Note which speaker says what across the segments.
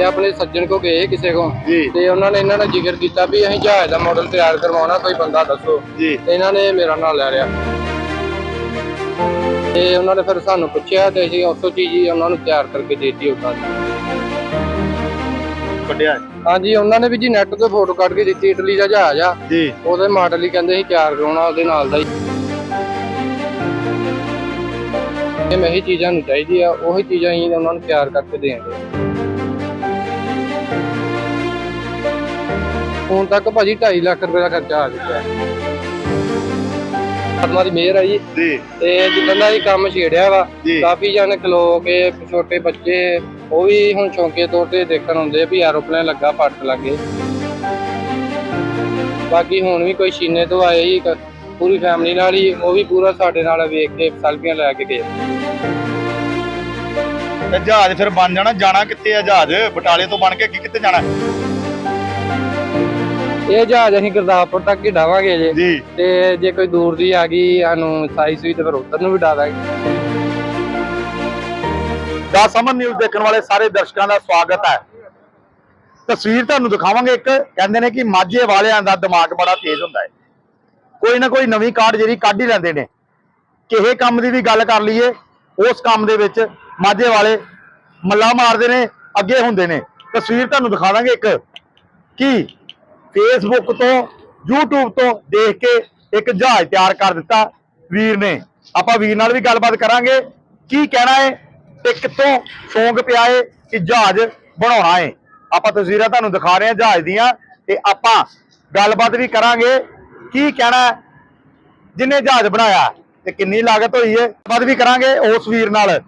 Speaker 1: ਤੇ ਆਪਣੇ ਸੱਜਣ ਕੋ ਗਏ ਕਿਸੇ ਕੋ
Speaker 2: ਜੀ।
Speaker 1: ਤੇ ਉਹਨਾਂ ਨੇ ਇਹਨਾਂ ਨਾਲ ਜ਼ਿਕਰ ਕੀਤਾ ਵੀ ਅਸੀਂ ਜਹਾਜ਼ ਦਾ ਮਾਡਲ ਤਿਆਰ ਕਰਵਾਉਣਾ ਕੋਈ ਬੰਦਾ ਦੱਸੋ।
Speaker 2: ਜੀ।
Speaker 1: ਤੇ ਇਹਨਾਂ ਨੇ ਮੇਰਾ ਨਾਂ ਲੈ ਲਿਆ। ਤੇ ਉਹਨਾਂ ਨੇ ਫਿਰ ਸਾਨੂੰ ਪੁੱਛਿਆ ਤੇ ਅਸੀਂ ਉਸੋ ਚੀਜ਼ ਹੀ ਉਹਨਾਂ ਨੂੰ ਤਿਆਰ ਕਰਕੇ ਦੇਤੀ ਦੀ।
Speaker 2: ਕੱਢਿਆ
Speaker 1: ਹਾਂਜੀ ਉਹਨਾਂ ਨੇ ਵੀ ਜੀ ਨੈਟ ਤੋਂ ਫੋਟੋ ਕੱਢ ਕੇ ਦਿੱਤੀ ਇਟਲੀ ਦਾ ਜਹਾਜ਼ ਆ।
Speaker 2: ਜੀ।
Speaker 1: ਉਹਦੇ ਮਾਡਲ ਹੀ ਕਹਿੰਦੇ ਸੀ ਤਿਆਰ ਕਰਾਉਣਾ ਉਹਦੇ ਨਾਲ ਦਾ ਹੀ। ਇਹ ਮੈਂ ਇਹੀ ਚੀਜ਼ਾਂ ਨੂੰ ਚਾਹੀਦੀ ਆ ਉਹੀ ਚੀਜ਼ਾਂ ਹੀ ਉਹਨਾਂ ਨੂੰ ਤਿਆਰ ਕਰਕੇ ਦੇਣਗੇ ਹੁਣ ਤੱਕ ਭਾਜੀ 2.5 ਲੱਖ ਰੁਪਏ ਦਾ ਖਰਚਾ ਆ ਚੁੱਕਾ ਹੈ। ਪਰਮਾ ਦੀ ਮਿਹਰ ਆ ਜੀ।
Speaker 2: ਜੀ।
Speaker 1: ਤੇ ਜਿੱਦਾਂ ਦਾ ਇਹ ਕੰਮ ਛੇੜਿਆ ਵਾ
Speaker 2: ਜੀ।
Speaker 1: ਕਾਫੀ ਜਣ ਖਲੋ ਕੇ ਛੋਟੇ ਬੱਚੇ ਉਹ ਵੀ ਹੁਣ ਸ਼ੌਂਕੇ ਤੌਰ ਤੇ ਦੇਖਣ ਆਉਂਦੇ ਆ ਵੀ ਐਰੋਪਲੇਨ ਲੱਗਾ ਫੱਟ ਲੱਗੇ। ਬਾਕੀ ਹੁਣ ਵੀ ਕੋਈ ਸ਼ੀਨੇ ਤੋਂ ਆਏ ਹੀ ਪੂਰੀ ਫੈਮਿਲੀ ਨਾਲ ਹੀ ਉਹ ਵੀ ਪੂਰਾ ਸਾਡੇ ਨਾਲ ਵੇਖ ਕੇ ਸੈਲਫੀਆਂ ਲੈ ਕੇ ਗਏ।
Speaker 2: ਤੇ ਜਹਾਜ਼ ਫਿਰ ਬਣ ਜਾਣਾ ਜਾਣਾ ਕਿੱਥੇ ਆ ਜਹਾਜ਼? ਬਟਾਲੇ ਤੋਂ ਬਣ ਕੇ ਅੱਗੇ ਕਿੱਥੇ ਜਾਣਾ?
Speaker 1: ਇਹ ਜਹਾਜ਼ ਅਸੀਂ ਗੁਰਦਾਸਪੁਰ ਤੱਕ ਹੀ ਡਾਵਾਂਗੇ ਜੇ। ਤੇ ਜੇ ਕੋਈ ਦੂਰ ਦੀ ਆ ਗਈ ਸਾਨੂੰ ਸਾਈ ਸੂਈ ਤੇ ਫਿਰ ਉੱਧਰ ਨੂੰ ਵੀ ਡਾਵਾਂਗੇ
Speaker 2: ਦਾ ਸਮਨ ਨਿਊਜ਼ ਦੇਖਣ ਵਾਲੇ ਸਾਰੇ ਦਰਸ਼ਕਾਂ ਦਾ ਸਵਾਗਤ ਹੈ। ਤਸਵੀਰ ਤੁਹਾਨੂੰ ਦਿਖਾਵਾਂਗੇ ਇੱਕ ਕਹਿੰਦੇ ਨੇ ਕਿ ਮਾਝੇ ਵਾਲਿਆਂ ਦਾ ਦਿਮਾਗ ਬੜਾ ਤੇਜ਼ ਹੁੰਦਾ ਹੈ। ਕੋਈ ਨਾ ਕੋਈ ਨਵੀਂ ਕਾਰਡ ਜਿਹੜੀ ਕੱਢ ਹੀ ਲੈਂਦੇ ਨੇ। ਕਿਸੇ ਕੰਮ ਦੀ ਵੀ ਗੱਲ ਕਰ ਲਈਏ ਉਸ ਕੰਮ ਦੇ ਵਿੱਚ ਮਾਝੇ ਵਾਲੇ ਮੱਲਾ ਮਾਰਦੇ ਨੇ ਅੱਗੇ ਹੁੰਦੇ ਨੇ। ਤਸਵੀਰ ਤੁਹਾਨੂੰ ਦਿਖਾ ਦਾਂਗੇ ਇੱਕ ਕਿ ਫੇਸਬੁੱਕ ਤੋਂ, YouTube ਤੋਂ ਦੇਖ ਕੇ ਇੱਕ ਜਹਾਜ਼ ਤਿਆਰ ਕਰ ਦਿੱਤਾ ਵੀਰ ਨੇ। ਆਪਾਂ ਵੀਰ ਨਾਲ ਵੀ ਗੱਲਬਾਤ ਕਰਾਂਗੇ ਕੀ ਕਹਿਣਾ ਹੈ ਤੇ ਕਿੱਥੋਂ ਸ਼ੌਂਕ ਪਿਆ ਹੈ ਕਿ ਜਹਾਜ਼ ਬਣਾਉਣਾ ਹੈ। ਆਪਾਂ ਤਸਵੀਰਾਂ ਤੁਹਾਨੂੰ ਦਿਖਾ ਰਹੇ ਹਾਂ ਜਹਾਜ਼ ਦੀਆਂ ਤੇ ਆਪਾਂ ਗੱਲਬਾਤ ਵੀ ਕਰਾਂਗੇ ਕੀ ਕਹਿਣਾ ਜਿੰਨੇ ਜਹਾਜ਼ ਬਣਾਇਆ ਤੇ ਕਿੰਨੀ ਲਾਗਤ ਹੋਈ ਹੈ। ਬਾਤ ਵੀ ਕਰਾਂਗੇ ਉਸ ਵੀਰ ਨਾਲ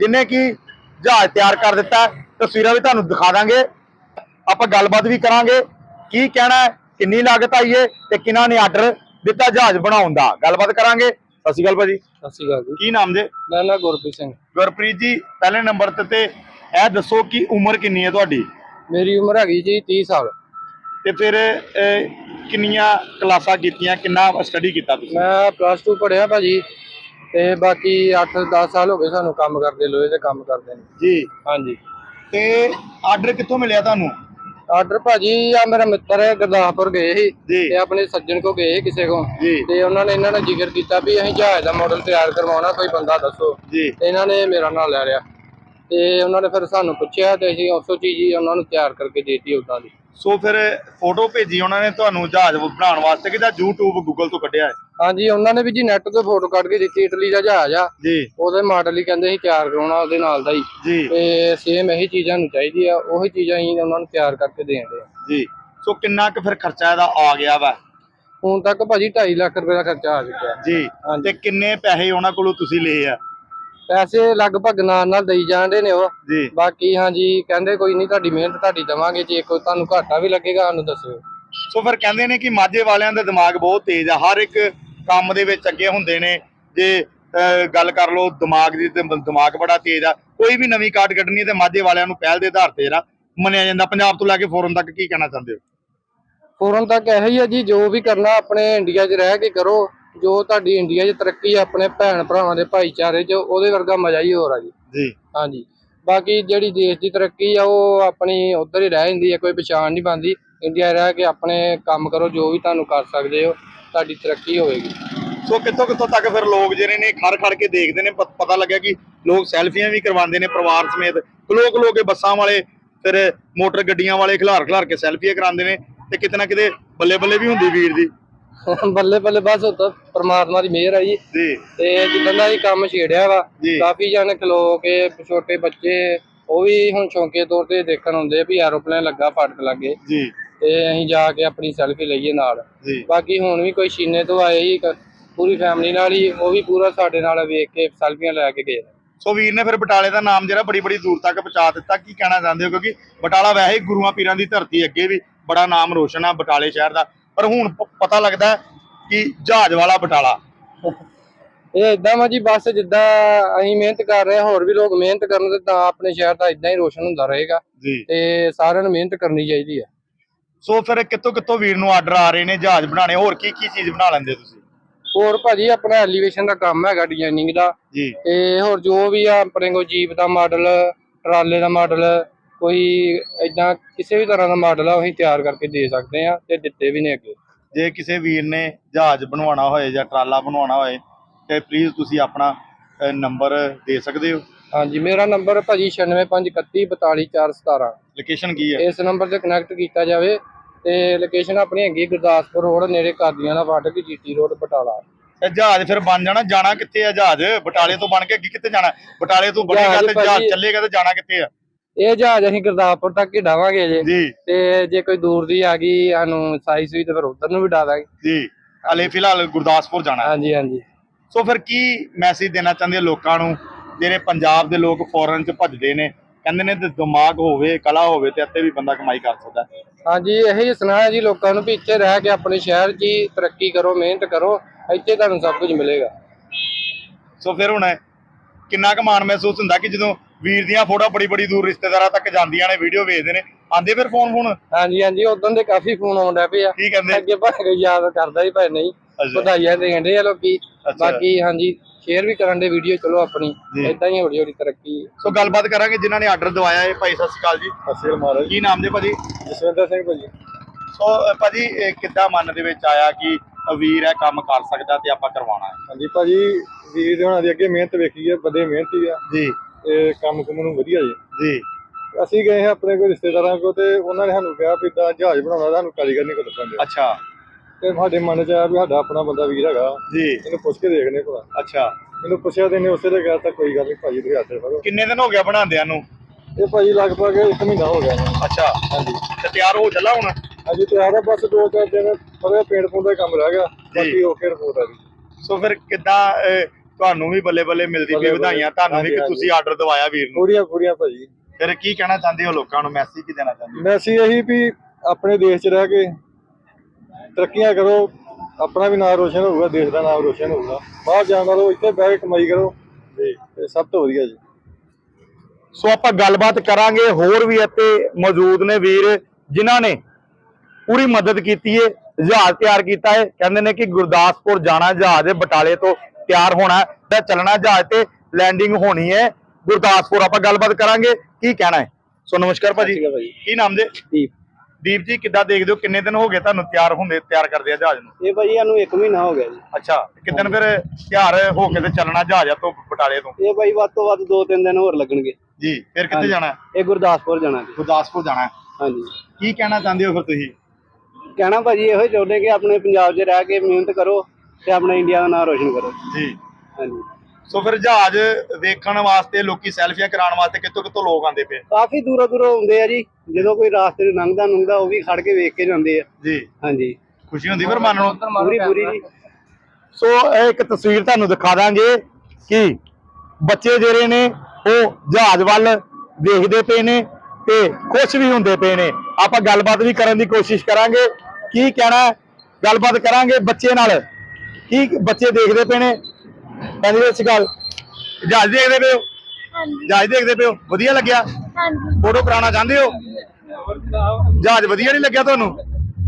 Speaker 2: ਜਿਨੇ ਕੀ ਜਹਾਜ਼ ਤਿਆਰ ਕਰ ਦਿੱਤਾ। ਤਸਵੀਰਾਂ ਵੀ ਤੁਹਾਨੂੰ ਦਿਖਾ ਦਾਂਗੇ। ਆਪਾਂ ਗੱਲਬਾਤ ਵੀ ਕਰਾਂਗੇ ਕੀ ਕਹਿਣਾ ਕਿੰਨੀ ਲਾਗਤ ਆਈ ਹੈ ਤੇ ਕਿਹਨਾਂ ਨੇ ਆਰਡਰ ਦਿੱਤਾ ਜਹਾਜ਼ ਬਣਾਉਣ ਦਾ? ਗੱਲਬਾਤ ਕਰਾਂਗੇ। ਸਤਿ ਸ਼੍ਰੀ ਅਕਾਲ ਭਾਜੀ।
Speaker 1: ਸਤਿ ਸ਼੍ਰੀ ਅਕਾਲ ਜੀ।
Speaker 2: ਕੀ ਨਾਮ ਜੇ?
Speaker 1: ਮੈਂ ਨਾ ਗੁਰਪ੍ਰੀਤ ਸਿੰਘ।
Speaker 2: ਗੁਰਪ੍ਰੀਤ ਜੀ ਪਹਿਲੇ ਨੰਬਰ ਤੇ ਤੇ ਇਹ ਦੱਸੋ ਕਿ ਉਮਰ ਕਿੰਨੀ ਹੈ ਤੁਹਾਡੀ?
Speaker 1: ਮੇਰੀ ਉਮਰ ਹੈਗੀ ਜੀ 30 ਸਾਲ।
Speaker 2: ਤੇ ਫਿਰ ਕਿੰਨੀਆਂ ਕਲਾਸਾਂ ਕੀਤੀਆਂ ਕਿੰਨਾ ਸਟੱਡੀ ਕੀਤਾ ਤੁਸੀਂ?
Speaker 1: ਮੈਂ ਪਲੱਸ 2 ਪੜਿਆ ਭਾਜੀ ਤੇ ਬਾਕੀ 8-10 ਸਾਲ ਹੋ ਗਏ ਸਾਨੂੰ ਕੰਮ ਕਰਦੇ ਲੋਹੇ ਦੇ ਕੰਮ ਕਰਦੇ ਨੇ।
Speaker 2: ਜੀ।
Speaker 1: ਹਾਂਜੀ।
Speaker 2: ਤੇ ਆਰਡਰ ਕਿੱਥੋਂ ਮਿਲਿਆ ਤੁਹਾਨੂੰ?
Speaker 1: ਆਰਡਰ ਭਾਜੀ ਆ ਮੇਰਾ ਮਿੱਤਰ ਹੈ ਗੁਰਦਾਸਪੁਰ ਗਏ ਸੀ
Speaker 2: ਜੀ।
Speaker 1: ਤੇ ਆਪਣੇ ਸੱਜਣ ਕੋ ਗਏ ਕਿਸੇ ਕੋ।
Speaker 2: ਜੀ।
Speaker 1: ਤੇ ਉਹਨਾਂ ਨੇ ਇਹਨਾਂ ਨਾਲ ਜ਼ਿਕਰ ਕੀਤਾ ਵੀ ਅਸੀਂ ਜਹਾਜ਼ ਦਾ ਮਾਡਲ ਤਿਆਰ ਕਰਵਾਉਣਾ ਕੋਈ ਬੰਦਾ ਦੱਸੋ।
Speaker 2: ਜੀ।
Speaker 1: ਤੇ ਇਹਨਾਂ ਨੇ ਮੇਰਾ ਨਾਂ ਲੈ ਲਿਆ। ਤੇ ਉਹਨਾਂ ਨੇ ਫਿਰ ਸਾਨੂੰ ਪੁੱਛਿਆ ਤੇ ਅਸੀਂ ਉਸੋ ਚੀਜ਼ ਹੀ ਉਹਨਾਂ ਨੂੰ ਤਿਆਰ ਕਰਕੇ ਦੇਤੀ ਉਦਾਂ ਦੀ।
Speaker 2: ਸੋ ਫਿਰ ਫੋਟੋ ਭੇਜੀ ਉਹਨਾਂ ਨੇ ਤੁਹਾਨੂੰ ਜਹਾਜ਼ ਬਣਾਉਣ ਵਾਸਤੇ ਕਿ ਜਾਂ YouTube Google ਤੋਂ ਕੱਢਿਆ ਹੈ?
Speaker 1: ਹਾਂਜੀ ਉਹਨਾਂ ਨੇ ਵੀ ਜੀ ਨੈਟ ਤੋਂ ਫੋਟੋ ਕੱਢ ਕੇ ਦਿੱਤੀ ਇਟਲੀ ਦਾ ਜਹਾਜ਼ ਆ।
Speaker 2: ਜੀ।
Speaker 1: ਉਹਦੇ ਮਾਡਲ ਹੀ ਕਹਿੰਦੇ ਸੀ ਤਿਆਰ ਕਰਾਉਣਾ ਉਹਦੇ ਨਾਲ ਦਾ ਹੀ।
Speaker 2: ਜੀ।
Speaker 1: ਤੇ ਸੇਮ ਇਹੀ ਚੀਜ਼ਾਂ ਨੂੰ ਚਾਹੀਦੀ ਆ ਉਹੀ ਚੀਜ਼ਾਂ ਹੀ ਉਹਨਾਂ ਨੂੰ ਤਿਆਰ ਕਰਕੇ ਦੇਣਦੇ ਆ।
Speaker 2: ਜੀ। ਸੋ ਕਿੰਨਾ ਕੁ ਫਿਰ ਖਰਚਾ ਇਹਦਾ ਆ ਗਿਆ ਵਾ?
Speaker 1: ਹੁਣ ਤੱਕ ਭਾਜੀ 2.5 ਲੱਖ ਰੁਪਏ ਦਾ ਖਰਚਾ ਆ ਚੁੱਕਿਆ।
Speaker 2: ਜੀ। ਤੇ ਕਿੰਨੇ ਪੈਸੇ ਉਹਨਾਂ ਕੋਲੋਂ ਤੁਸੀਂ ਲਏ ਆ?
Speaker 1: ਪੈਸੇ ਲਗਭਗ ਨਾਲ ਨਾਲ ਦੇਈ ਜਾਂਦੇ ਨੇ ਉਹ।
Speaker 2: ਜੀ।
Speaker 1: ਬਾਕੀ ਹਾਂਜੀ ਕਹਿੰਦੇ ਕੋਈ ਨਹੀਂ ਤੁਹਾਡੀ ਮਿਹਨਤ ਤੁਹਾਡੀ ਦਵਾਂਗੇ ਜੇ ਕੋਈ ਤੁਹਾਨੂੰ ਘਾਟਾ ਵੀ ਲੱਗੇਗਾ ਸਾਨੂੰ ਦੱਸਿਓ।
Speaker 2: ਸੋ ਫਿਰ ਕਹਿੰਦੇ ਨੇ ਕਿ ਮਾਝੇ ਵਾਲਿਆਂ ਦਾ ਦਿਮਾਗ ਬਹੁਤ ਤੇਜ਼ ਆ ਹਰ ਇੱਕ ਕੰਮ ਦੇ ਵਿੱਚ ਅੱਗੇ ਹੁੰਦੇ ਨੇ ਜੇ ਗੱਲ ਕਰ ਲਓ ਦਿਮਾਗ ਦੀ ਤੇ ਦਿਮਾਗ ਬੜਾ ਤੇਜ਼ ਆ ਕੋਈ ਵੀ ਨਵੀਂ ਕਾਰਡ ਕੱਢਣੀ ਤੇ ਮਾਝੇ ਵਾਲਿਆਂ ਨੂੰ ਪਹਿਲ ਦੇ ਆਧਾਰ ਤੇ ਜਿਹੜਾ ਮੰਨਿਆ ਜਾਂਦਾ ਪੰਜਾਬ ਤੋਂ ਲੈ ਕੇ ਫੋਰਨ ਤੱਕ ਕੀ ਕਹਿਣਾ ਚਾਹੁੰਦੇ ਹੋ?
Speaker 1: ਫੋਰਨ ਤੱਕ ਇਹੋ ਹੀ ਆ ਜੀ ਜੋ ਵੀ ਕਰਨਾ ਆਪਣੇ ਇੰਡੀਆ 'ਚ ਰਹਿ ਕੇ ਕਰੋ ਜੋ ਤੁਹਾਡੀ ਇੰਡੀਆ 'ਚ ਤਰੱਕੀ ਆ ਆਪਣੇ ਭੈਣ ਭਰਾਵਾਂ ਦੇ ਭਾਈਚਾਰੇ 'ਚ ਉਹਦੇ ਵਰਗਾ ਮਜ਼ਾ ਹੀ ਹੋਰ ਆ ਜੀ।
Speaker 2: ਜੀ।
Speaker 1: ਹਾਂਜੀ। ਬਾਕੀ ਜਿਹੜੀ ਦੇਸ਼ ਦੀ ਤਰੱਕੀ ਆ ਉਹ ਆਪਣੀ ਉਧਰ ਹੀ ਰਹਿ ਜਾਂਦੀ ਹੈ ਕੋਈ ਪਛਾਣ ਨਹੀਂ ਬਣਦੀ। ਇੰਡੀਆ ਰਹਿ ਕੇ ਆਪਣੇ ਕੰਮ ਕਰੋ ਜੋ ਵੀ ਤੁਹਾਨੂੰ ਕਰ ਸਕਦੇ ਹੋ। ਤੁਹਾਡੀ ਤਰੱਕੀ ਹੋਵੇਗੀ।
Speaker 2: ਸੋ ਕਿੱਥੋਂ ਕਿੱਥੋਂ ਤੱਕ ਫਿਰ ਲੋਕ ਜਿਹੜੇ ਨੇ ਖੜ ਖੜ ਕੇ ਦੇਖਦੇ ਨੇ ਪ- ਪਤਾ ਲੱਗਿਆ ਕਿ ਲੋਕ ਸੈਲਫੀਆਂ ਵੀ ਕਰਵਾਉਂਦੇ ਨੇ ਪਰਿਵਾਰ ਸਮੇਤ। ਲੋਕ ਲੋਕ ਕੇ ਬੱਸਾਂ ਵਾਲੇ ਫਿਰ ਮੋਟਰ ਗੱਡੀਆਂ ਵਾਲੇ ਖਿਲਾਰ ਖਿਲਾਰ ਕੇ ਸੈਲਫੀਆਂ ਕਰਾਉਂਦੇ ਨੇ ਤੇ ਕਿਤੇ ਨਾ ਕਿਤੇ ਬੱਲੇ ਬੱਲੇ ਵੀ ਹੁੰਦੀ ਵੀਰ ਦੀ।
Speaker 1: ਬੱਲੇ ਬੱਲੇ ਬਸ ਉਹ ਤਾਂ ਪ੍ਰਮਾਤਮਾ ਦੀ ਮਿਹਰ ਆ ਜੀ।
Speaker 2: ਜੀ।
Speaker 1: ਤੇ ਜਿੱਦਾਂ ਦਾ ਇਹ ਕੰਮ ਛੇੜਿਆ ਵਾ
Speaker 2: ਜੀ।
Speaker 1: ਕਾਫੀ ਜਣ ਖਲੋ ਕੇ ਛੋਟੇ ਬੱਚੇ ਉਹ ਵੀ ਹੁਣ ਸ਼ੌਂਕੇ ਤੌਰ ਤੇ ਦੇਖਣ ਆਉਂਦੇ ਆ ਵੀ ਐਰੋਪਲੇਨ ਲੱਗਾ ਫਾਟਕ ਲੱਗੇ।
Speaker 2: ਜੀ।
Speaker 1: ਤੇ ਅਸੀਂ ਜਾ ਕੇ ਆਪਣੀ ਸੈਲਫੀ ਲਈਏ ਨਾਲ।
Speaker 2: ਜੀ।
Speaker 1: ਬਾਕੀ ਹੁਣ ਵੀ ਕੋਈ ਸ਼ੀਨੇ ਤੋਂ ਆਏ ਹੀ ਪੂਰੀ ਫੈਮਿਲੀ ਨਾਲ ਹੀ ਉਹ ਵੀ ਪੂਰਾ ਸਾਡੇ ਨਾਲ ਵੇਖ ਕੇ ਸੈਲਫੀਆਂ ਲੈ ਕੇ ਗਏ
Speaker 2: ਸੋ ਵੀਰ ਨੇ ਫਿਰ ਬਟਾਲੇ ਦਾ ਨਾਮ ਜਿਹੜਾ ਬੜੀ ਬੜੀ ਦੂਰ ਤੱਕ ਪਹੁੰਚਾ ਦਿੱਤਾ। ਕੀ ਕਹਿਣਾ ਚਾਹੁੰਦੇ ਹੋ? ਕਿਉਂਕਿ ਬਟਾਲਾ ਵੈਸੇ ਹੀ ਗੁਰੂਆਂ ਪੀਰਾਂ ਦੀ ਧਰਤੀ ਅੱਗੇ ਵੀ ਬੜਾ ਨਾਮ ਰੋਸ਼ਨ ਆ ਬਟਾਲੇ ਸ਼ਹਿਰ ਦਾ। ਪਰ ਹੁਣ ਪਤਾ ਲੱਗਦਾ ਕਿ ਜਹਾਜ਼ ਵਾਲਾ ਬਟਾਲਾ।
Speaker 1: ਇਹ ਇਦਾਂ ਵਾ ਜੀ ਬਸ ਜਿੱਦਾਂ ਅਸੀਂ ਮਿਹਨਤ ਕਰ ਰਹੇ ਹੋਰ ਵੀ ਲੋਕ ਮਿਹਨਤ ਕਰਨ ਤੇ ਤਾਂ ਆਪਣੇ ਸ਼ਹਿਰ ਦਾ ਇਦਾਂ ਹੀ ਰੋਸ਼ਨ ਹੁੰਦਾ ਰਹੇਗਾ। ਤੇ ਸਾਰਿਆਂ ਨੂੰ ਮਿਹਨਤ ਕਰਨੀ ਚਾਹੀਦੀ ਹੈ।
Speaker 2: ਸੋ ਫਿਰ ਕਿੱਥੋਂ ਕਿੱਥੋਂ ਵੀਰ ਨੂੰ ਆਰਡਰ ਆ ਰਹੇ ਨੇ ਜਹਾਜ਼ ਬਣਾਉਣੇ ਹੋਰ ਕੀ ਕੀ ਚੀਜ਼ ਬਣਾ ਲੈਂਦੇ ਤੁਸੀਂ?
Speaker 1: ਹੋਰ ਭਾਜੀ ਆਪਣਾ ਐਲੀਵੇਸ਼ਨ ਦਾ ਕੰਮ ਹੈਗਾ ਡਿਜ਼ਾਈਨਿੰਗ ਦਾ।
Speaker 2: ਜੀ।
Speaker 1: ਤੇ ਹੋਰ ਜੋ ਵੀ ਆ ਆਪਣੇ ਜੀਪ ਦਾ ਮਾਡਲ ਟਰਾਲੇ ਦਾ ਮਾਡਲ ਕੋਈ ਇਦਾਂ ਕਿਸੇ ਵੀ ਤਰ੍ਹਾਂ ਦਾ ਮਾਡਲ ਆ ਉਹ ਤਿਆਰ ਕਰਕੇ ਦੇ ਸਕਦੇ ਆ ਤੇ ਦਿੱਤੇ ਵੀ ਨੇ ਅੱਗੇ।
Speaker 2: ਜੇ ਕਿਸੇ ਵੀਰ ਨੇ ਜਹਾਜ਼ ਬਣਵਾਉਣਾ ਹੋਏ ਜਾਂ ਟਰਾਲਾ ਬਣਵਾਉਣਾ ਹੋਏ ਤੇ ਪਲੀਜ਼ ਤੁਸੀਂ ਆਪਣਾ ਨੰਬਰ ਦੇ ਸਕਦੇ ਹੋ?
Speaker 1: ਹਾਂਜੀ ਮੇਰਾ ਨੰਬਰ ਭਾਜੀ 9651342417
Speaker 2: ਲੋਕੇਸ਼ਨ ਕੀ ਹੈ?
Speaker 1: ਇਸ ਨੰਬਰ ਤੇ ਕਨੈਕਟ ਕੀਤਾ ਜਾਵੇ। ਤੇ ਲੋਕੇਸ਼ਨ ਆਪਣੀ ਹੈਗੀ ਗੁਰਦਾਸਪੁਰ ਰੋਡ ਨੇੜੇ ਕਾਦੀਆਂ ਦਾ ਫਾਟਕ ਜੀਟੀ ਰੋਡ ਬਟਾਲਾ।
Speaker 2: ਇਹ ਜਹਾਜ਼ ਫਿਰ ਬਣ ਜਾਣਾ ਜਾਣਾ ਕਿੱਥੇ ਆ ਜਹਾਜ਼? ਬਟਾਲੇ ਤੋਂ ਬਣ ਕੇ ਅੱਗੇ ਕਿੱਥੇ ਜਾਣਾ? ਬਟਾਲੇ ਤੋਂ ਬਣੇਗਾ ਤੇ ਜਹਾਜ਼ ਚੱਲੇਗਾ ਤੇ ਜਾਣਾ ਕਿੱਥੇ ਆ?
Speaker 1: ਇਹ ਜਹਾਜ਼ ਅਸੀਂ ਗੁਰਦਾਸਪੁਰ ਤੱਕ ਹੀ ਡਾਵਾਂਗੇ ਜੇ। ਤੇ ਜੇ ਕੋਈ ਦੂਰ ਦੀ ਆ ਗਈ ਸਾਨੂੰ ਸਾਈਜ਼ ਵੀ ਤੇ ਫਿਰ ਉਧਰ ਨੂੰ ਵੀ ਡਾ ਦਾਂਗੇ।
Speaker 2: ਜੀ। ਹਲੇ ਫਿਲਹਾਲ ਗੁਰਦਾਸਪੁਰ ਜਾਣਾ।
Speaker 1: ਹਾਂਜੀ ਹਾਂਜੀ।
Speaker 2: ਸੋ ਫਿਰ ਕੀ ਮੈਸੇਜ ਦੇਣਾ ਚਾਹੁੰਦੇ ਲੋਕਾਂ ਨੂੰ? ਜਿਹੜੇ ਪੰਜਾਬ ਦੇ ਲੋਕ ਫੋਰਨ ਚ ਭੱਜਦੇ ਨੇ ਕਹਿੰਦੇ ਨੇ ਤੇ ਦਿਮਾਗ ਹੋਵੇ ਕਲਾ ਹੋਵੇ ਤੇ ਇੱਥੇ ਵੀ ਬੰਦਾ ਕਮਾਈ ਕਰ ਸਕਦਾ।
Speaker 1: ਹਾਂਜੀ ਇਹੀ ਸੁਣਾ ਹੈ ਜੀ ਲੋਕਾਂ ਨੂੰ ਵੀ ਇੱਥੇ ਰਹਿ ਕੇ ਆਪਣੇ ਸ਼ਹਿਰ 'ਚ ਹੀ ਤਰੱਕੀ ਕਰੋ ਮਿਹਨਤ ਕਰੋ ਇੱਥੇ ਤੁਹਾਨੂੰ ਸਭ ਕੁਝ ਮਿਲੇਗਾ
Speaker 2: ਸੋ ਫਿਰ ਹੁਣ ਕਿੰਨਾ ਕੁ ਮਾਣ ਮਹਿਸੂਸ ਹੁੰਦਾ ਕਿ ਜਦੋਂ ਵੀਰ ਦੀਆਂ ਫੋਟੋ ਬੜੀ ਬੜੀ ਦੂਰ ਰਿਸ਼ਤੇਦਾਰਾਂ ਤੱਕ ਜਾਂਦੀਆਂ ਨੇ ਵੀਡੀਓ ਵੇਖਦੇ ਨੇ ਆਂਦੇ ਫਿਰ ਫੋਨ ਫੋਨ
Speaker 1: ਹਾਂਜੀ ਹਾਂਜੀ ਉਦੋਂ ਦੇ ਕਾਫੀ ਫੋਨ ਆਉਂਦਾ ਪਿਆ
Speaker 2: ਕੀ ਕਹਿੰਦੇ
Speaker 1: ਅੱਗੇ ਭਾਵੇਂ ਯਾਦ ਕਰਦਾ ਹੀ ਭਾਵੇਂ ਨਹੀਂ। ਵਧਾਈਆਂ ਦੇ ਆ ਲੋਕੀ। ਬਾਕੀ ਹਾਂਜੀ ਸ਼ੇਅਰ ਵੀ ਕਰਨ ਦੇ ਵੀਡੀਓ ਚਲੋ ਆਪਣੀ। ਇਦਾਂ ਹੀ ਹੌਲੀ ਹੌਲੀ ਤਰੱਕੀ।
Speaker 2: ਸੋ ਗੱਲਬਾਤ ਕਰਾਂਗੇ ਜਿਨ੍ਹਾਂ ਨੇ ਆਰਡਰ ਦਵਾਇਆ ਹੈ ਭਾਈ ਸਤਿ ਸ਼੍ਰੀ ਅਕਾਲ ਜੀ।
Speaker 1: ਅਸੀਰ ਮਹਾਰਾਜ
Speaker 2: ਕੀ ਨਾਮ ਜੀ ਭਾਜੀ?
Speaker 1: ਜਸਵਿੰਦਰ ਸਿੰਘ ਭਾਜੀ।
Speaker 2: ਸੋ ਭਾਜੀ ਇਹ ਕਿੱਦਾਂ ਮਨ ਦੇ ਵਿੱਚ ਆਇਆ ਕਿ ਵੀਰ ਇਹ ਕੰਮ ਕਰ ਸਕਦਾ ਤੇ ਆਪਾਂ ਕਰਵਾਉਣਾ ਹੈ?
Speaker 1: ਹਾਂਜੀ ਭਾਜੀ ਵੀਰ ਦੇ ਹੁਣਾਂ ਦੀ ਅੱਗੇ ਮਿਹਨਤ ਵੇਖੀ ਹੈ ਬੰਦੇ ਮਿਹਨਤੀ ਆ।
Speaker 2: ਜੀ।
Speaker 1: ਤੇ ਕੰਮ ਕੁਮ ਨੂੰ ਵਧੀਆ ਜੀ।
Speaker 2: ਜੀ।
Speaker 1: ਅਸੀਂ ਗਏ ਹਾਂ ਆਪਣੇ ਕੋਈ ਰਿਸ਼ਤੇਦਾਰਾਂ ਕੋਲ ਤੇ ਉਹਨਾਂ ਨੇ ਸਾਨੂੰ ਕਿਹਾ ਵੀ ਇਦਾਂ ਜਹਾਜ਼ ਬਣਾਉਣਾ ਸਾਨੂੰ ਕਾਰੀਗਰ ਨਹੀਂ ਕੋਈ ਦੱਸਣ
Speaker 2: ਅੱਛਾ।
Speaker 1: ਤੇ ਸਾਡੇ ਮਨ 'ਚ ਆਇਆ ਵੀ ਸਾਡਾ ਆਪਣਾ ਬੰਦਾ ਵੀਰ ਹੈਗਾ।
Speaker 2: ਜੀ।
Speaker 1: ਇਹਨੂੰ ਪੁੱਛ ਕੇ ਦੇਖਨੇ ਭਲਾ।
Speaker 2: ਅੱਛਾ।
Speaker 1: ਮੈਨੂੰ ਪੁੱਛਿਆ ਤੇ ਨੇ ਉਸੇ ਦੇ ਗਿਆ ਤਾਂ ਕੋਈ ਗੱਲ ਨਹੀਂ ਭਾਜੀ ਤੁਸੀਂ ਆਦਰ ਕਰੋ
Speaker 2: ਕਿੰਨੇ ਦਿਨ ਹੋ ਗਿਆ ਬਣਾਉਂਦਿਆਂ ਨੂੰ?
Speaker 1: ਇਹ ਭਾਜੀ ਲਗਭਗ ਇੱਕ ਮਹੀਨਾ ਹੋ ਗਿਆ। ਇਹਨੂੰ।
Speaker 2: ਅੱਛਾ।
Speaker 1: ਹਾਂਜੀ।
Speaker 2: ਤੇ ਤਿਆਰ ਹੋ ਚੱਲਾ ਹੁਣ?
Speaker 1: ਹਾਂਜੀ ਤਿਆਰ ਆ ਬਸ ਦੋ ਚਾਰ ਦਿਨ ਥੋੜਾ ਪੇਂਟ ਪੂੰਟ ਦਾ ਕੰਮ ਰਹਿ ਗਿਆ। ਬਾਕੀ ਓਕੇ ਰਿਪੋਰਟ ਆ ਜੀ।
Speaker 2: ਸੋ ਫਿਰ ਕਿੱਦਾਂ ਤੁਹਾਨੂੰ ਵੀ ਬੱਲੇ ਬੱਲੇ ਮਿਲਦੀ ਪਈ। ਵਧਾਈਆਂ ਤੁਹਾਨੂੰ ਵੀ ਕਿ ਤੁਸੀਂ ਆਰਡਰ ਦਵਾਇਆ ਵੀਰ ਨੂੰ?
Speaker 1: ਪੂਰੀਆਂ ਪੂਰੀਆਂ ਭਾਜੀ
Speaker 2: ਫਿਰ ਕੀ ਕਹਿਣਾ ਚਾਹੁੰਦੇ ਹੋ ਲੋਕਾਂ ਨੂੰ? ਮੈਸੇਜ ਕੀ ਦੇਣਾ ਚਾਹੁੰਦੇ ਹੋ?
Speaker 1: ਮੈਸੀ ਇਹੀ ਵੀ ਆਪਣੇ ਦੇਸ਼ 'ਚ ਰਹਿ ਕੇ ਤਰੱਕੀਆਂ ਕਰੋ ਆਪਣਾ ਵੀ ਨਾਮ ਰੋਸ਼ਨ ਹੋਊਗਾ ਦੇਸ਼ ਦਾ ਨਾਮ ਰੋਸ਼ਨ ਹੋਊਗਾ। ਬਾਹਰ ਜਾਣ ਨਾਲੋਂ ਇੱਥੇ ਬਹਿ ਕੇ ਕਮਾਈ ਕਰੋ ਜੀ ਤੇ ਸਭ ਤੋਂ ਵਧੀਆ ਜੀ।
Speaker 2: ਸੋ ਆਪਾਂ ਗੱਲਬਾਤ ਕਰਾਂਗੇ ਹੋਰ ਵੀ ਇੱਥੇ ਮੌਜੂਦ ਨੇ ਵੀਰ ਜਿਨ੍ਹਾਂ ਨੇ ਪੂਰੀ ਮਦਦ ਕੀਤੀ ਹੈ ਜਹਾਜ਼ ਤਿਆਰ ਕੀਤਾ ਹੈ ਕਹਿੰਦੇ ਨੇ ਕਿ ਗੁਰਦਾਸਪੁਰ ਜਾਣਾ ਜਹਾਜ਼ ਹੈ, ਬਟਾਲੇ ਤੋਂ ਤਿਆਰ ਹੋਣਾ ਤੇ ਚੱਲਣਾ ਜਹਾਜ਼ ਤੇ ਲੈਂਡਿੰਗ ਹੋਣੀ ਹੈ। ਗੁਰਦਾਸਪੁਰ ਆਪਾਂ ਗੱਲਬਾਤ ਕਰਾਂਗੇ ਕੀ ਕਹਿਣਾ ਹੈ? ਸੋ ਨਮਸਕਾਰ ਭਾਜੀ। ਕੀ ਨਾਮ ਦੇ?
Speaker 1: ਦੀਪ।
Speaker 2: ਦੀਪ ਜੀ ਕਿੱਦਾਂ ਦੇਖਦੇ ਹੋ? ਕਿੰਨੇ ਦਿਨ ਹੋ ਗਏ ਤੁਹਾਨੂੰ ਤਿਆਰ ਹੁੰਦੇ ਤਿਆਰ ਕਰਦੇ ਆ ਜਹਾਜ਼ ਨੂੰ?
Speaker 1: ਇਹ ਭਾਜੀ ਸਾਨੂੰ 1 ਮਹੀਨਾ ਹੋ ਗਿਆ ਜੀ।
Speaker 2: ਅੱਛਾ ਕਿੰਨੇ ਦਿਨ ਫਿਰ ਤਿਆਰ ਹੋ ਕੇ ਤੇ ਚੱਲਣਾ ਜਹਾਜ਼ ਤੋਂ ਬਟਾਲੇ ਤੋਂ?
Speaker 1: ਇਹ ਭਾਈ ਵੱਧ ਤੋਂ ਵੱਧ 2-3 ਦਿਨ ਹੋਰ ਲੱਗਣਗੇ।
Speaker 2: ਜੀ ਫਿਰ ਕਿੱਥੇ ਜਾਣਾ?
Speaker 1: ਇਹ ਗੁਰਦਾਸਪੁਰ ਜਾਣਾ ਜੀ।
Speaker 2: ਗੁਰਦਾਸਪੁਰ ਜਾਣਾ। ਹੈ।
Speaker 1: ਹਾਂਜੀ।
Speaker 2: ਕੀ ਕਹਿਣਾ ਚਾਹੁੰਦੇ ਹੋ ਫਿਰ ਤੁਸੀਂ?
Speaker 1: ਕਹਿਣਾ ਭਾਜੀ ਇਹੋ ਹੀ ਚਾਹੁੰਦੇ ਕਿ ਆਪਣੇ ਪੰਜਾਬ 'ਚ ਰਹਿ ਕੇ ਮਿਹਨਤ ਕਰੋ ਤੇ ਆਪਣਾ ਇੰਡੀਆ ਦਾ ਨਾਮ ਰੋਸ਼ਨ ਕਰੋ।
Speaker 2: ਜੀ।
Speaker 1: ਹਾਂਜੀ।
Speaker 2: ਸੋ ਫਿਰ ਜਹਾਜ਼ ਵੇਖਣ ਵਾਸਤੇ ਲੋਕੀ ਸੈਲਫੀਆਂ ਕਰਾਉਣ ਵਾਸਤੇ ਕਿੱਥੋਂ ਕਿੱਥੋਂ ਲੋਕ ਆਉਂਦੇ ਪਏ?
Speaker 1: ਕਾਫੀ ਦੂਰੋਂ ਦੂਰੋਂ ਆਉਂਦੇ ਆ ਜੀ। ਜਦੋਂ ਕੋਈ ਰਾਸਤੇ 'ਚ ਲੰਘਦਾ ਲੰਘਦਾ ਉਹ ਵੀ ਖੜ ਕੇ ਵੇਖ ਕੇ ਜਾਂਦੇ ਆ।
Speaker 2: ਜੀ।
Speaker 1: ਹਾਂਜੀ।
Speaker 2: ਖੁਸ਼ੀ ਹੁੰਦੀ ਫਿਰ ਮਨ ਨੂੰ?
Speaker 1: ਪੂਰੀ ਪੂਰੀ ਜੀ।
Speaker 2: ਸੋ ਇਹ ਇੱਕ ਤਸਵੀਰ ਤੁਹਾਨੂੰ ਦਿਖਾ ਦਾਂਗੇ ਕਿ ਬੱਚੇ ਜਿਹੜੇ ਨੇ ਉਹ ਜਹਾਜ਼ ਵੱਲ ਵੇਖਦੇ ਪਏ ਨੇ ਤੇ ਖੁਸ਼ ਵੀ ਹੁੰਦੇ ਪਏ ਨੇ। ਆਪਾਂ ਗੱਲਬਾਤ ਵੀ ਕਰਨ ਦੀ ਕੋਸ਼ਿਸ਼ ਕਰਾਂਗੇ। ਕੀ ਕਹਿਣਾ? ਗੱਲਬਾਤ ਕਰਾਂਗੇ ਬੱਚੇ ਨਾਲ। ਕੀ ਬੱਚੇ ਦੇਖਦੇ ਪਏ ਨੇ? ਕਹਿੰਦੇ ਸਤਿ ਸ਼੍ਰੀ ਅਕਾਲ। ਜਹਾਜ਼ ਦੇਖਦੇ ਪਏ ਹੋ?
Speaker 3: ਹਾਂਜੀ।
Speaker 2: ਜਹਾਜ਼ ਦੇਖਦੇ ਪਏ ਹੋ? ਵਧੀਆ ਲੱਗਿਆ?
Speaker 3: ਹਾਂਜੀ।
Speaker 2: ਫੋਟੋ ਕਰਾਉਣਾ ਚਾਹੁੰਦੇ ਹੋ? ਜਹਾਜ਼ ਵਧੀਆ ਨਹੀਂ ਲੱਗਿਆ ਤੁਹਾਨੂੰ?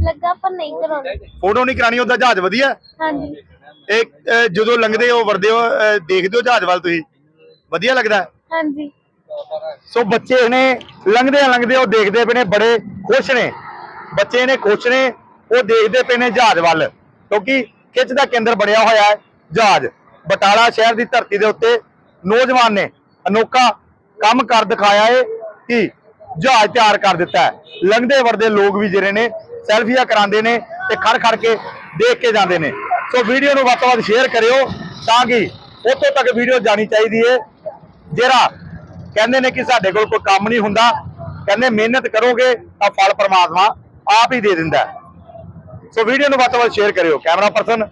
Speaker 3: ਲੱਗਾ ਪਰ ਨਹੀਂ ਕਰਾਉਣਾ।
Speaker 2: ਫੋਟੋ ਨਹੀਂ ਕਰਾਣੀ ਉਹਦਾ ਜਹਾਜ਼ ਵਧੀਆ?
Speaker 3: ਹਾਂਜੀ।
Speaker 2: ਇਹ ਅਹ, ਜਦੋਂ ਲੰਘਦੇ ਹੋ ਵਰਦੇ ਹੋ ਅਹ, ਦੇਖਦੇ ਹੋ ਜਹਾਜ਼ ਵੱਲ ਤੁਸੀਂ? ਵਧੀਆ ਲੱਗਦਾ?
Speaker 3: ਹਾਂਜੀ।
Speaker 2: ਸੋ ਬੱਚੇ ਨੇ ਲੰਘਦੇ ਲੰਘਦੇ ਉਹ ਦੇਖਦੇ ਪਏ ਨੇ ਬੜੇ ਖੁਸ਼ ਨੇ। ਬੱਚੇ ਨੇ ਖੁਸ਼ ਨੇ ਉਹ ਦੇਖਦੇ ਪਏ ਨੇ ਜਹਾਜ਼ ਵੱਲ। ਕਿਉਂਕਿ ਖਿੱਚ ਦਾ ਕੇਂਦਰ ਬਣਿਆ ਹੋਇਆ ਹੈ ਜਹਾਜ਼। ਬਟਾਲਾ ਸ਼ਹਿਰ ਦੀ ਧਰਤੀ ਦੇ ਉੱਤੇ ਨੌਜਵਾਨ ਨੇ ਅਨੋਖਾ ਕੰਮ ਕਰ ਦਿਖਾਇਆ ਏ ਕਿ ਜਹਾਜ਼ ਤਿਆਰ ਕਰ ਦਿੱਤਾ ਹੈ। ਲੰਘਦੇ ਵਰਦੇ ਲੋਕ ਵੀ ਜਿਹੜੇ ਨੇ, ਸੈਲਫੀਆਂ ਕਰਾਉਂਦੇ ਨੇ ਤੇ ਖੜ ਖੜ ਕੇ ਦੇਖ ਕੇ ਜਾਂਦੇ ਨੇ। ਸੋ ਵੀਡੀਓ ਨੂੰ ਵੱਧ ਤੋਂ ਵੱਧ ਸ਼ੇਅਰ ਕਰਿਓ ਤਾਂ ਕਿ ਉੱਥੋਂ ਤੱਕ ਵੀਡੀਓ ਜਾਣੀ ਚਾਹੀਦੀ ਹੈ ਜਿਹੜਾ ਕਹਿੰਦੇ ਨੇ ਕਿ ਸਾਡੇ ਕੋਲ ਕੋਈ ਕੰਮ ਨਹੀਂ ਹੁੰਦਾ, ਕਹਿੰਦੇ ਮਿਹਨਤ ਕਰੋਗੇ ਤਾਂ ਫਲ ਪਰਮਾਤਮਾ ਆਪ ਹੀ ਦੇ ਦਿੰਦਾ ਸੋ ਵੀਡੀਓ ਨੂੰ ਵੱਧ ਤੋਂ ਵੱਧ ਸ਼ੇਅਰ ਕਰਿਓ। ਕੈਮਰਾ ਪਰਸਨ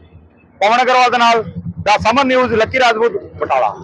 Speaker 2: ਪਵਨ ਅਗਰਵਾਲ ਦੇ ਨਾਲ ਦਾ ਸਮਨ ਨਿਊਜ਼ ਲੱਕੀ ਰਾਜਪੂਤ ਬਟਾਲਾ।